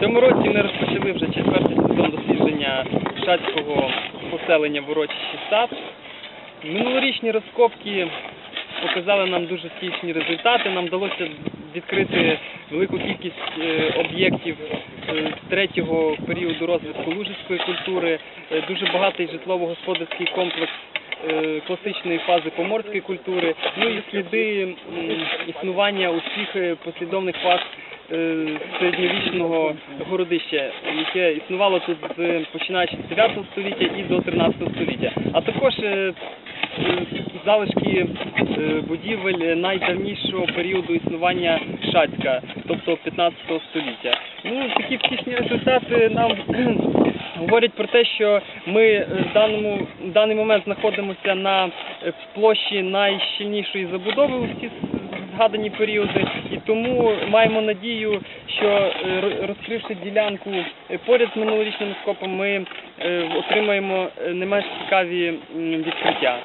Цьому році ми розпочали вже четвертий сезон дослідження шацького поселення в урочищі сад. Минулорічні розкопки показали нам дуже втішні результати. Нам вдалося відкрити велику кількість е, об'єктів е, третього періоду розвитку лужицької культури, е, дуже багатий житлово-господарський комплекс класичної фази поморської культури, ну і сліди існування усіх послідовних фаз середньовічного городища, яке існувало тут з починаючи з 9 століття і до 13 століття. А також е, е, залишки е, будівель найдавнішого періоду існування Шацька, тобто 15 століття. Ну, такі втішні результати нам говорять про те, що ми е, в даному в даний момент знаходимося на е, площі найщільнішої забудови у всі згадані періоди, і тому маємо надію, що е, розкривши ділянку е, поряд з минулорічним скопом, ми е, отримаємо не менш цікаві відкриття.